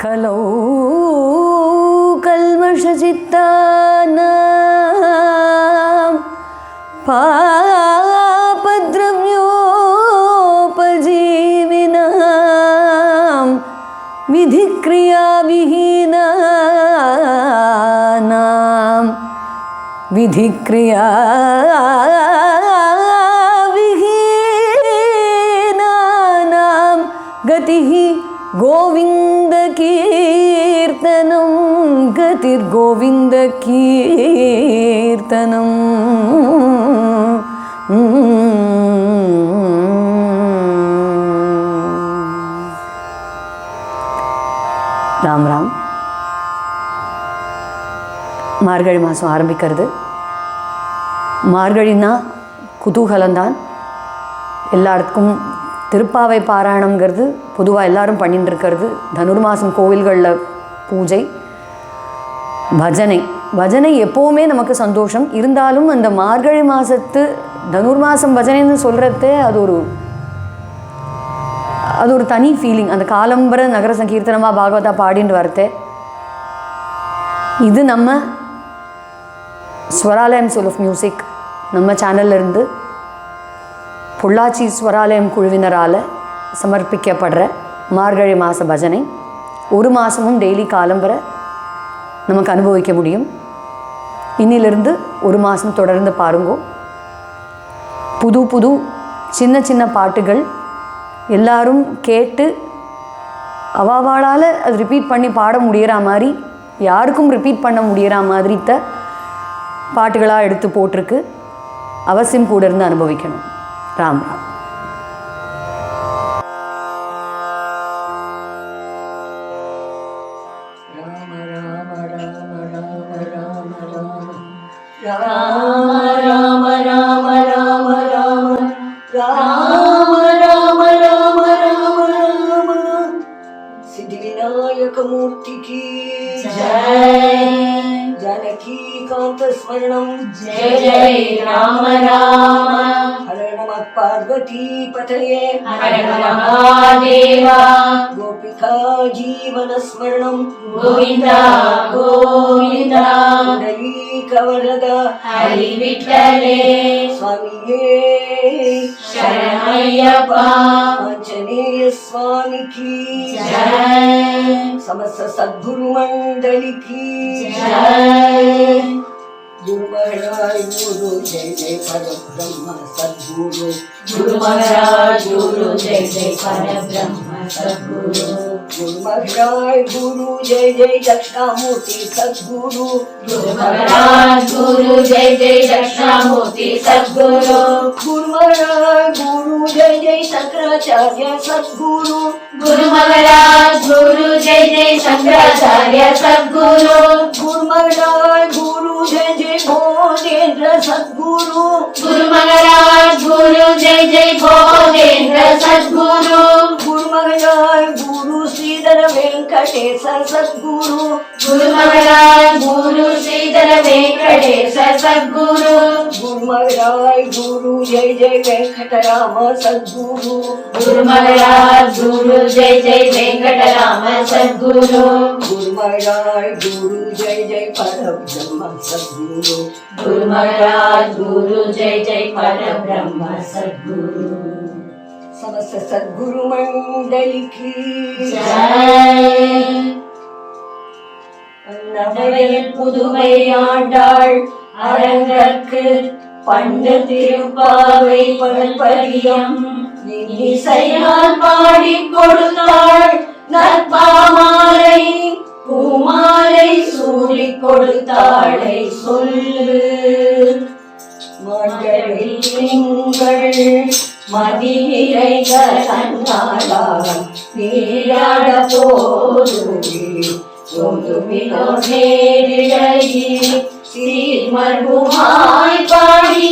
कलौ कल्मषचित्तानां पापद्रव्योपजीविनां विधिक्रियाविहीनानां विधिक्रियाविहीनानां गतिः கீர்த்தனம் கதிர் கோவிந்த கீர்த்தனம். ராம் ராம். மார்கழி மாதம் ஆரம்பிக்கிறது. மார்கழினா குதூகலம்தான். எல்லாருக்கும் திருப்பாவை பாராயணங்கிறது பொதுவாக எல்லாரும் பண்ணிட்டு இருக்கிறது தனுர்மாசம் கோவில்களில் பூஜை. பஜனை. பஜனை எப்போவுமே நமக்கு சந்தோஷம். இருந்தாலும் அந்த மார்கழி மாதத்து தனுர்மாசம் பஜனைன்னு சொல்கிறதே அது ஒரு அது ஒரு தனி ஃபீலிங் அந்த காலம்பர நகர சங்கீர்த்தனமாக பாகவதா பாடின்னு வரத்தே இது நம்ம ஸ்வராலயம் சொல் ஆஃப் மியூசிக் நம்ம சேனல்லேருந்து பொள்ளாச்சி ஸ்வராலயம் குழுவினரால் சமர்ப்பிக்கப்படுற மார்கழி மாத பஜனை ஒரு மாதமும் டெய்லி காலம்பர நமக்கு அனுபவிக்க முடியும். இன்னிலிருந்து ஒரு மாதம் தொடர்ந்து பாருங்கோ. புது புது சின்ன சின்ன பாட்டுகள் எல்லாரும் கேட்டு அவாவாளால் அது ரிப்பீட் பண்ணி பாட முடியிற மாதிரி யாருக்கும் ரிப்பீட் பண்ண முடியிற மாதிரி த பாட்டுகளாக எடுத்து போட்டிருக்கு. அவசியம் கூட இருந்து அனுபவிக்கணும். ராம் ராம். राम मूर्ति की जय जय जय राम राम हर नमः पार्वती पतये हर नमः महादेवा गोपिका जीवन स्मरण गोविंदा गोविंदा கவரத ஹரி விட்டலே சுவாமியே சரணையப்பா ஆஞ்சநேய சுவாமிக்கு சமஸ்த சத்குரு மண்டலிக்கு गुरु महाराज गुरु जय जय परब्रह्म सद्गुरु गुरु महाराज गुरु जय जय परब्रह्म सद्गुरु गुरुमहाराज गुरु जय जय दक्षिणामूर्ति सद्गुरु गुरुमहाराज गुरु जय जय दक्षिणामूर्ति सद्गुरु गुरुमहाराज गुरु जय जय शंकराचार्य सद्गुरु गुरुमहाराज गुरु जय जय शंकराचार्य सद्गुरु गुरुमहाराज गुरु जय जय भोजेन्द्र सद्गुरु गुरुमहाराज गुरु जय जय भोजेन्द्र सद्गुरु శ్రీధర వెంకటేశ సద్గురు. గురు మహారాజ్ గురు శ్రీధర వెంకటేశ సద్గురు. గురు మహారాజ్ గురు జయ జయ వెంకటరామ సద్గురు. గురు మహారాజ్ గురు జై జై వెంకటరామ సద్గురు. గురు మహారాజ్ గురు జయ జయ పరబ్రహ్మ సద్గురు. గురు మహారాజ్ గురు జై జై పరబ్రహ్మ సద్గురు. समस्त सदगुरु मंडल की நவையில் புதுமை ஆண்டாள் அரங்கற்கு பண்டு திருப்பாவை பல்பரியம் இசையால் பாடி கொடுத்தாள் நற்பாமாலை பூமாலை சூடி கொடுத்தாளை சொல்லு. மகளிர் மதி நிறைந்த தன்னாளாம் நீராட போதுமே ஒன்றுமிலோ நேரிழையி சீர்மர்புமாய் பாடி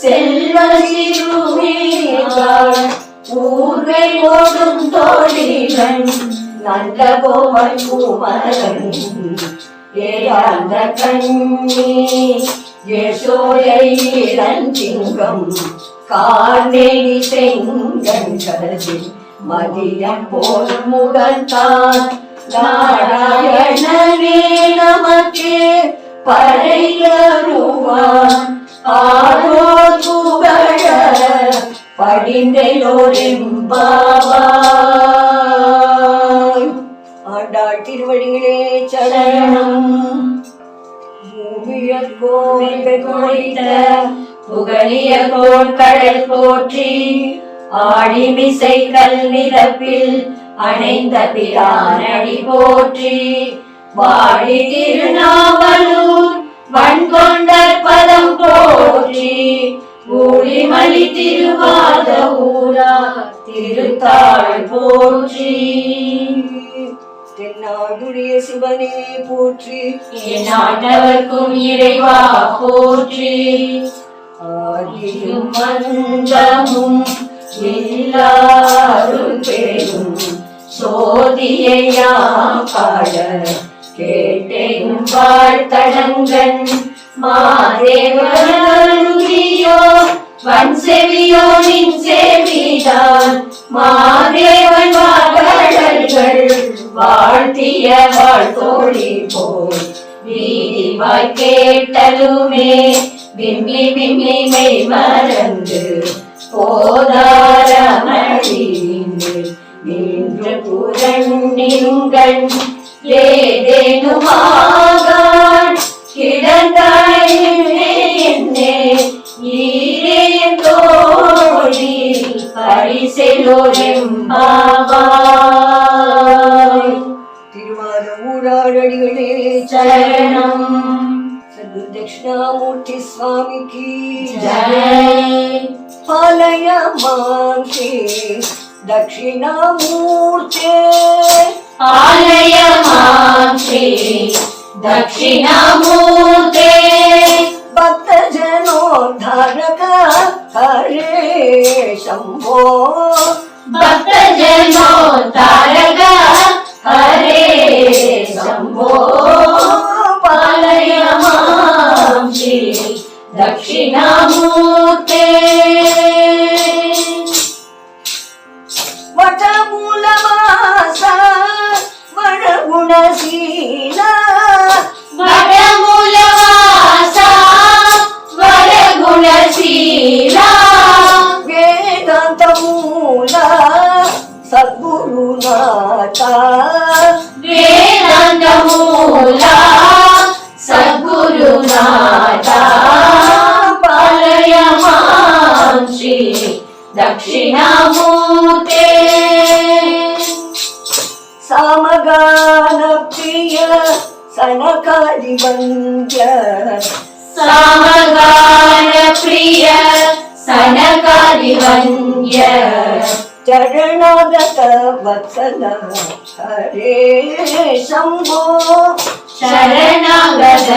செல்வ சிறுமீகான் ஊர்கை ஓடும் தோழிலன் நல்ல கோவன் குமரன். ஏழாந்த கண்ணி யசோயை திங்கம் கார்நெடி செங்கடலில் மதியம் போல் முடந்தான் நாராயணனே நமக்கு பறையருவான் ஆரோ துவழ படிந்தோரிம்பாவா ஆண்டாள் திருவடிகளே சரணம் பூமியற்கோவை குறைத்த புகழிய கோள் கடல் போற்றி ஆழிமிசை கல்விதப்பில் அணைந்த பிரானடி போற்றி. வாழி திருநாவலூர் வன்கொண்டர் பதம் போற்றி ஊழிமணி திருவாத ஊரா திருத்தாள் போற்றி. தென்னாடுடைய சிவனே போற்றி. எந்நாட்டவர்க்கும் இறைவா போற்றி. ஆதியும் மந்தமும் எல்லாரும் பெரும் சோதியையாம் பாட கேட்டேன் வாழ்த்தடங்கன் மாதேவனுரியோ வன் செவியோ நின் செவிதான். மாதேவன் வாழல்கள் வாழ்த்திய வாழ்த்தோழி போய் வீதிவாய் கேட்டலுமே விம்மி விம்மி மெய் மறந்து போதாரமழி நின்று புரண்டிருங்கள் ஏதேனுமாகான் கிடந்தாய் என்னே ஈரே தோழி பரிசெலோரெம்பாவாய் திருவாத ஊராடடிகளே சரணம். కృష్ణమూర్తి స్వామికి. పాలయ మాంతే దక్షిణమూర్తే. పాలయ మాంతే దక్షిణమూ భారత వేదాంతమూల సద్గురునాథ. పలయమాం శ్రీ దక్షిణామూర్తే. సమగాన ప్రియ సనకాది వంద్య సమగాన ప్రియ సనకాది వంద్య चरणोदक वत्सल हरे शम्भो शरणागत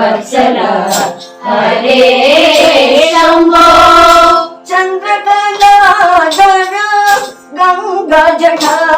वत्सल हरे शम्भो चन्द्रकलाधर गङ्गाजटाधर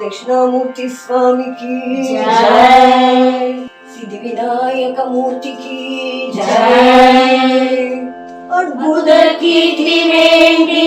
दक्षिणामूर्ति स्वामी की जय सिद्धि विनायक मूर्ति की जय अद्भुत की त्रिवेणी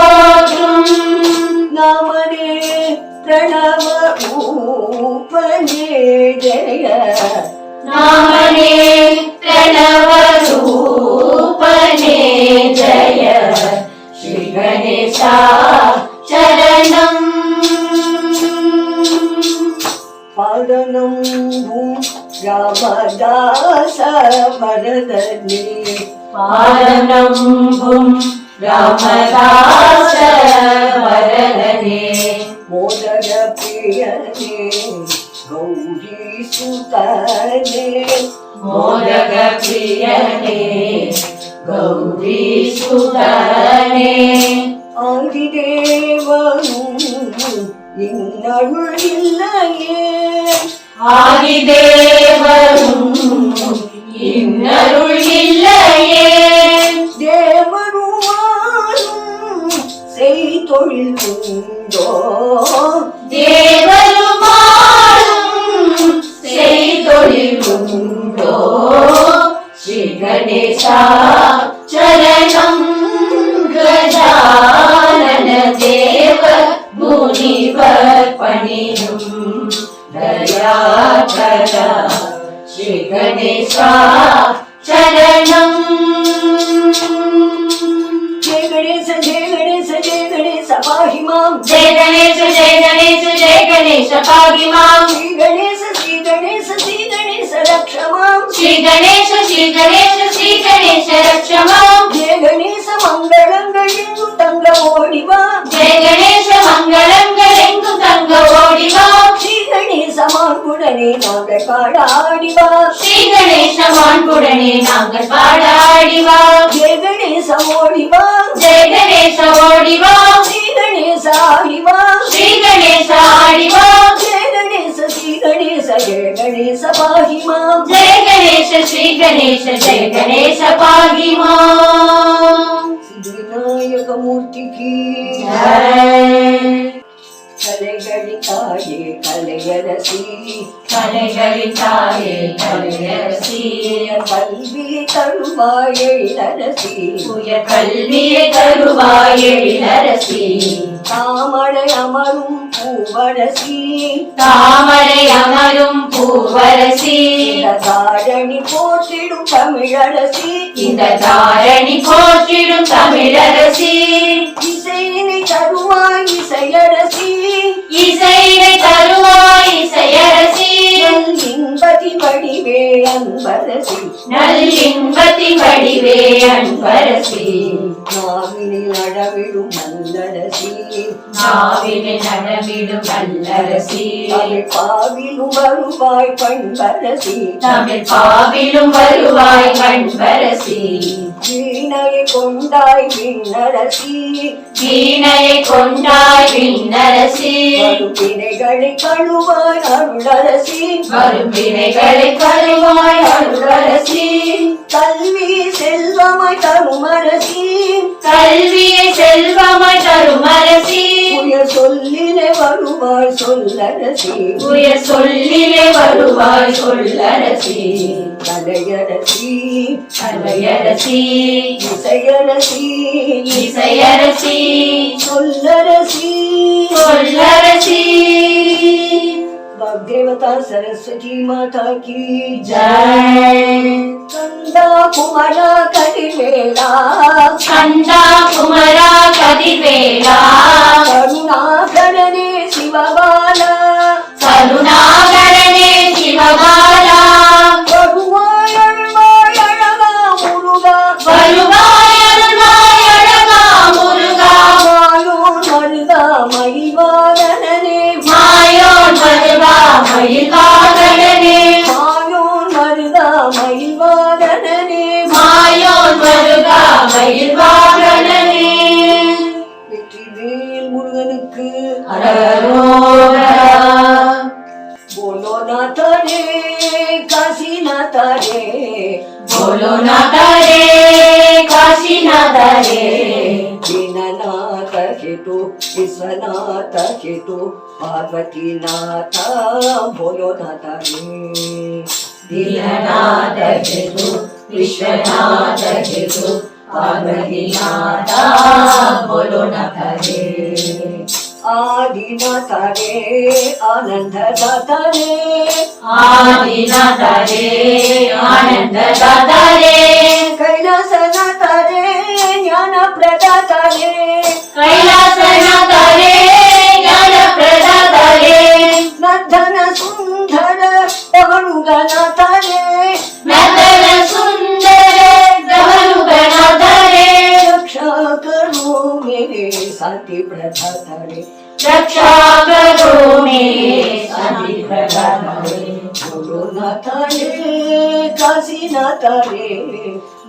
జయ నామనే ప్రణవ రూపనే జయ శ్రీ గణేశ చరణం పాడనం రామదాస వరదని మోద சுதனே மோதக பிரியனே கௌரி சுதனே ஆதிதேவனும் இன்னருள் இல்லையே. ஆதிதேவரும் இன்னருள் இல்லையே. தேவருமானும் செய்தொழில் உண்டோ? चरणं गजाननदेव मुनिवर्पणिम् दया करा श्रीगणेशा शरणं जय गणेश जय गणेश जय गणेश पाहि मां जय गणेश जय गणेश जय गणेश पाहि मां श्री गणेश श्री गणेश श्री गणेश रक्ष मां श्री गणेश श्री गणेश மார்புடனே நாங்கள் பாடாடிவா ஸ்ரீ கணேச மாண்புடனே நாங்கள் பாடாடிவா. ஜெய கணேச ஓடிவா. ஜெய கணேச ஓடிவா. ஸ்ரீ கணேச ஆடிவா. கணேச ஜெய கணேச பாஹிமாம் ஜெய கணேச ஸ்ரீ கணேச ஜெய கணேச பாகிமா சித்திவிநாயக மூர்த்திக்கு கலைகளின் தாயே கலையரசி கலைகளின் தாயே கலையரசி கல்வி தருவாய் எழிலரசி உயர் கல்வியை தருவாய் எழிலரசி தாமரை அமரும் பூவரசி. தாமரை அமரும் பூவரசி. இந்த தாரணி போற்றிடும் தமிழரசி. இந்த தாரணி போற்றிடும் தமிழரசி. இசையினை தருவாய் இசையரசி. இசையை தருவாய் இசையரசி. நல் இன்பதி வடிவே அன்பரசி. நல்லின்பத்தி வடிவே அன்பரசி. நாவினில் அடவிடும் நல்லரசி நாவினில் நடமிடும் நல்லரசி தமிழ் பாவிலும் வருவாய் பண்பரசி. தமிழ் பாவிலும் வருவாய் கண்பரசி வீணையை கொண்டாய் விண்ணரசி வீணையை கொண்டாய் விண்ணரசி வினைகளை கழுவாய் அருளரசி. வினைகளை கழுவாய் அருளரசி. கல்வி செல்வமாய் தரும் அரசி கல்வியை செல்வமாய் தரும் அரசி உயர் சொல்லிலே வருவாய் சொல்லரசி. உயர் சொல்லிலே வருவாய் சொல்லரசி. కలయరసి కలయరసి ఇసయరసి ఇసయరసి కొల్లరసి కొల్లరసి. భాగ్యవత సరస్వతి మాతాకి జయ కందా కుమర కదివేళ కందా కుమర కదివేళ కరుణాగణనే శివబాల. కరుణాగణనే శివబాల. மருகா மயில்வாகனே வெற்றிவேல் முருகனுக்கு அரரோகரா बोलो नाथा रे काशी नाथा रे बोलो नाथा रे काशी नाथा रे दीननाथ हेतु विश्वनाथ हेतु पार्वती नाथ बोलो नाथा रे दीननाथ हेतु विश्वनाथ हेतु पार्वती माता बोलो रे आनंद दाता रे कैलास नाथा रे ज्ञान प्रदाता रे कैलास नाथा रे ज्ञान प्रदाता रे नंदन सुंदर पवनुगनाथा साथी प्रदाता रे रक्षा करो मेरे शांति प्रदाता रे बोलो नाथ रे काशी नाथ रे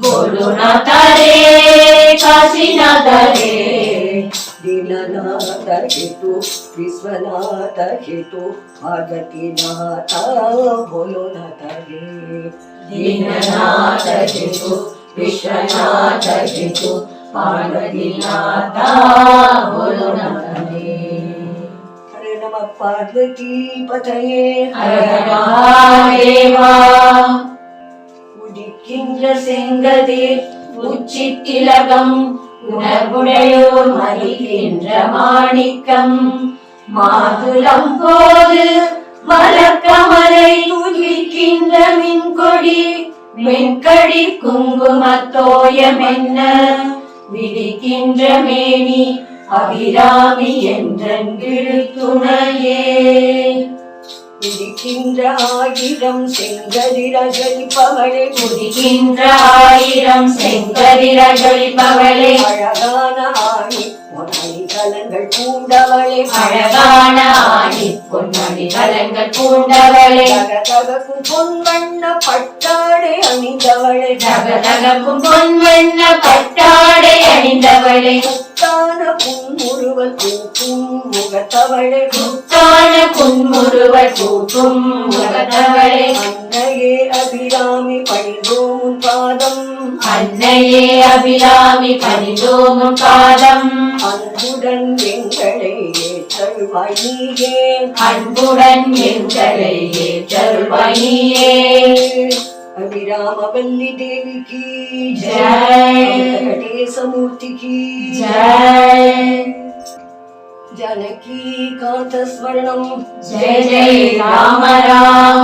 बोलो नाथ रे काशी नाथ रे दीननाथ हेतु विश्वनाथ हेतु पार्वती नाथ बोलो नाथ रे दीननाथ हेतु विश्वनाथ हेतु पार्वतीनाथ बोलो नाथ रे हरे नम पार्वती पतये हर महादेवा உதிக்கின்ற உதிக்கின்ற செங்கதிர் உச்சித்திலகம் உணர்வுடையோர் மறிக்கின்ற மாணிக்கம் மாதுளம் போது மலர்கமலை துதிக்கின்ற மின்கொடி வெண்கடி குங்குமத்தோயம் என்ன விடிக்கின்ற மேனி அபிராமி என்றெங்கிழு துணையே உதிக்கின்ற ஆயிரம் செங்கதிரகளிப்பவளே உதிக்கின்ற ஆயிரம் செங்கதிரகளிப்பவளே அழகான ஆணி பொன்னை கலங்கள் பூண்டவளே அழகான ஆணி பொன்மணி கலங்கள் பூண்டவளே. தகதகக்கும் பொன்வண்ண பட்டாடை அணிந்தவளே. தகதகக்கும் பொன்வண்ண பட்டாடை அணிந்தவளே. முத்தான புன்முறுவல் பூக்கும் முகத்தவளே. முத்தான புன்முறுவல் பூக்கும் முகத்தவளே. அன்னையே அபிராமி பணிதோமுன் பாதம். அன்னையே அபிராமி பணிதோமும் பாதம். அன்புடன் எங்களை ஏற்றல்வாய் நீயே அன்புடன் எங்களை ஏற்றருள்வாயே அபிராமவல்லி தேவி கி ஜெய். வெங்கடேசமூர்த்தி கி ஜெய் ஜனகி காந்தஸ்மரணம் जय जय राम राम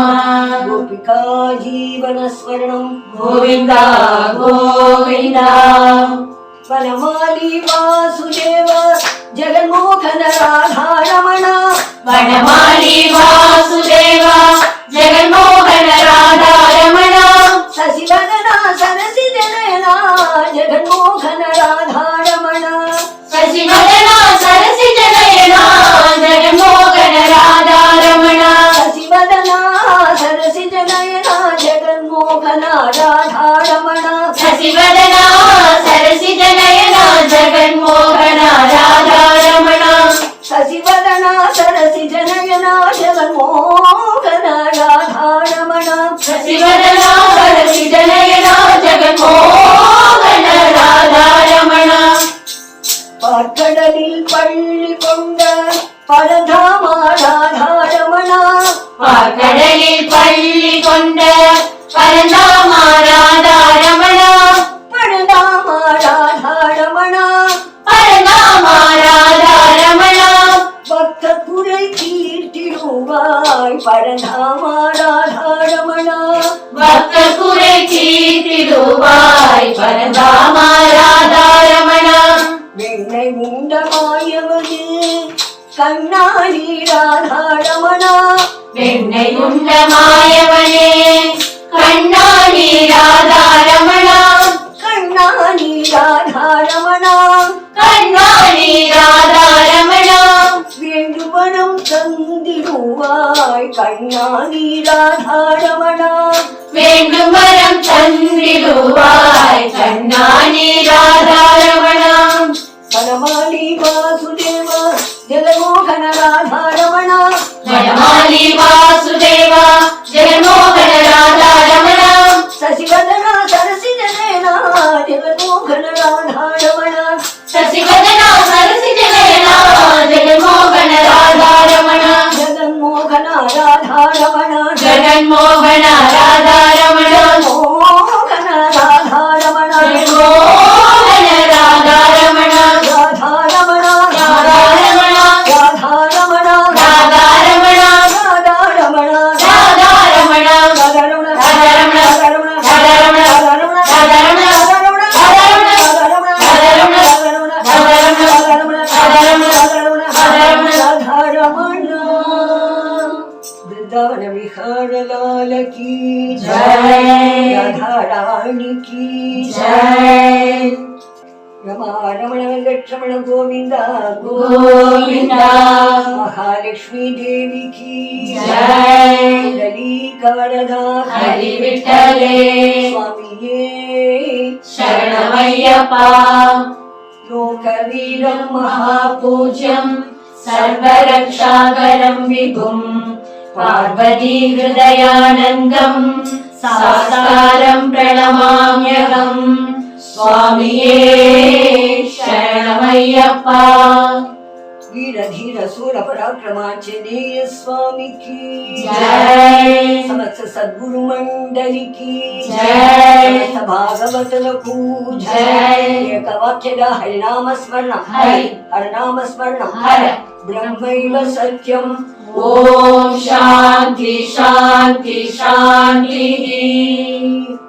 கோபிகா ஜீவனஸ்மரணம் गोविन्दा गोविन्दा వనమాలి వాసుదేవ జగన్మోహన రాధారమణ వనమాలి వాసుదేవ జగన్మోహన రాధారమణ శశివదన సరసి జనయనా కన్నా నీరాధారమణ వేణు మరం చంద్రిలువాయ్ కన్నా నీరాధారమణ వనమాలి వాసుదేవ జగమోహన రాధారమణ. వనమాలి వాసుదేవ ஜகன்மோகன ராதாரமணா ஜெகன்மோகன लोकवीरं महापूज्यं सर्वरक्षाकरं विभुं पार्वतीहृदयानन्दं साकारं प्रणमाम्यहम् स्वामिये शरणमय्यप्पा वीरधीर सूर स्वामी की जय। समस्त सद्गुरु मंडली की जय। भागवत लघु जय। एक वाक्यद हरिनाम स्मरण हरि। हरिनाम स्मरण हर। ब्रह्मैव सत्यम्। ॐ शान्ति शान्ति शान्तिः।